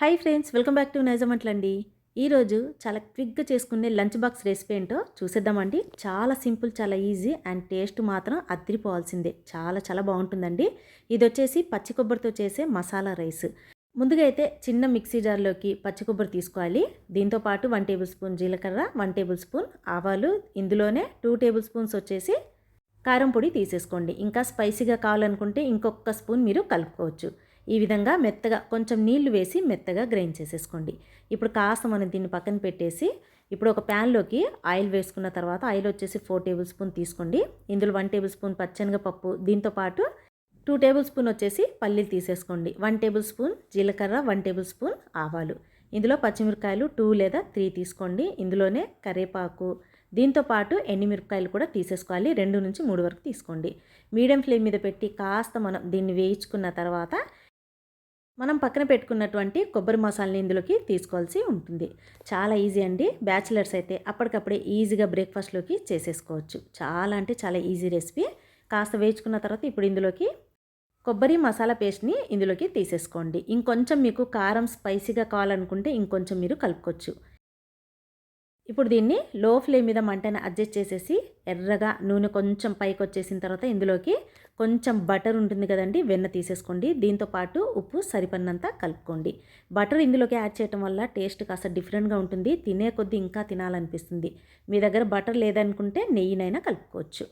Hi friends welcome back to నైజమట్లండి. ఈరోజు చాలా క్విక్గా చేసుకునే లంచ్ బాక్స్ రెసిపీ ఏంటో చూసేద్దామండి. చాలా సింపుల్ చాలా ఈజీ అండ్ టేస్ట్ మాత్రం అద్దరిపోవాల్సిందే. చాలా చాలా బాగుంటుందండి. ఇది వచ్చేసి పచ్చి కొబ్బరితో చేసే మసాలా రైస్. ముందుగా అయితే చిన్న మిక్సీ జార్లోకి పచ్చి కొబ్బరి తీసుకోవాలి. దీంతో పాటు వన్ టేబుల్ స్పూన్ జీలకర్ర వన్ టేబుల్ స్పూన్ ఆవాలు ఇందులోనే టూ టేబుల్ స్పూన్స్ వచ్చేసి కారం పొడి తీసేసుకోండి. ఇంకా స్పైసీగా కావాలనుకుంటే ఇంకొక స్పూన్ మీరు కలుపుకోవచ్చు. ఈ విధంగా మెత్తగా కొంచెం నీళ్ళు వేసి మెత్తగా గ్రైండ్ చేసేసుకోండి. ఇప్పుడు కాస్త మనం దీన్ని పక్కన పెట్టేసి ఇప్పుడు ఒక ప్యాన్లోకి ఆయిల్ వేసుకున్న తర్వాత ఆయిల్ వచ్చేసి ఫోర్ టేబుల్ స్పూన్ తీసుకోండి. ఇందులో వన్ టేబుల్ స్పూన్ పచ్చనగపప్పు దీంతో పాటు టూ టేబుల్ స్పూన్ వచ్చేసి పల్లీలు తీసేసుకోండి. వన్ టేబుల్ స్పూన్ జీలకర్ర వన్ టేబుల్ స్పూన్ ఆవాలు. ఇందులో పచ్చిమిరకాయలు టూ లేదా త్రీ తీసుకోండి. ఇందులోనే కరివేపాకు దీంతో పాటు కూడా తీసేసుకోవాలి. రెండు నుంచి మూడు వరకు తీసుకోండి. మీడియం ఫ్లేమ్ మీద పెట్టి కాస్త మనం దీన్ని వేయించుకున్న తర్వాత మనం పక్కన పెట్టుకున్నటువంటి కొబ్బరి మసాలాని ఇందులోకి తీసుకోవాల్సి ఉంటుంది. చాలా ఈజీ అండి. బ్యాచిలర్స్ అయితే అప్పటికప్పుడే ఈజీగా బ్రేక్ఫాస్ట్లోకి చేసేసుకోవచ్చు. చాలా అంటే చాలా ఈజీ రెసిపీ. కాస్త వేయించుకున్న తర్వాత ఇప్పుడు ఇందులోకి కొబ్బరి మసాలా పేస్ట్ని ఇందులోకి తీసేసుకోండి. ఇంకొంచెం మీకు కారం స్పైసీగా కావాలనుకుంటే ఇంకొంచెం మీరు కలుపుకోవచ్చు. ఇప్పుడు దీన్ని లో ఫ్లేమ్ మీద మంటను అడ్జస్ట్ చేసేసి ఎర్రగా నూనె కొంచెం పైకి వచ్చేసిన తర్వాత ఇందులోకి కొంచెం బటర్ ఉంటుంది కదండి వెన్న తీసేసుకోండి. దీంతో పాటు ఉప్పు సరిపడినంత కలుపుకోండి. బటర్ ఇందులోకి యాడ్ చేయడం వల్ల టేస్ట్ కాస్త డిఫరెంట్గా ఉంటుంది. తినే కొద్దీ ఇంకా తినాలనిపిస్తుంది. మీ దగ్గర బటర్ లేదనుకుంటే నెయ్యినైనా కలుపుకోవచ్చు.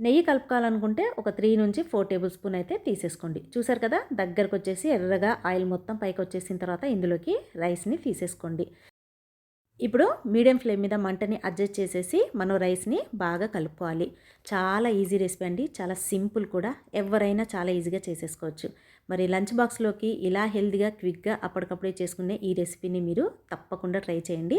నెయ్యి కలుపుకోవాలనుకుంటే ఒక త్రీ నుంచి ఫోర్ టేబుల్ స్పూన్ అయితే తీసేసుకోండి. చూసారు కదా దగ్గరకు వచ్చేసి ఎర్రగా ఆయిల్ మొత్తం పైకి వచ్చేసిన తర్వాత ఇందులోకి రైస్ని తీసేసుకోండి. ఇప్పుడు మీడియం ఫ్లేమ్ మీద మంటని అడ్జస్ట్ చేసేసి మనం రైస్ని బాగా కలుపుకోవాలి. చాలా ఈజీ రెసిపీ అండి. చాలా సింపుల్ కూడా. ఎవరైనా చాలా ఈజీగా చేసేసుకోవచ్చు. మరి లంచ్ బాక్స్లోకి ఇలా హెల్తీగా క్విక్గా అప్పటికప్పుడే చేసుకునే ఈ రెసిపీని మీరు తప్పకుండా ట్రై చేయండి.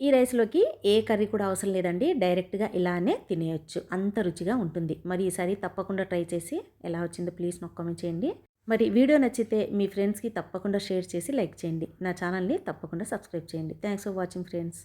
ఈ రైస్లోకి ఏ కర్రీ కూడా అవసరం లేదండి. డైరెక్ట్గా ఇలానే తినేయచ్చు. అంత రుచిగా ఉంటుంది. మరి ఈసారి తప్పకుండా ట్రై చేసి ఎలా వచ్చిందో ప్లీజ్ నాకు కామెంట్ చేయండి. మరి వీడియో నచ్చితే మీ ఫ్రెండ్స్కి తప్పకుండా షేర్ చేసి లైక్ చేయండి. నా ఛానల్ని తప్పకుండా సబ్స్క్రైబ్ చేయండి. Thanks for watching friends.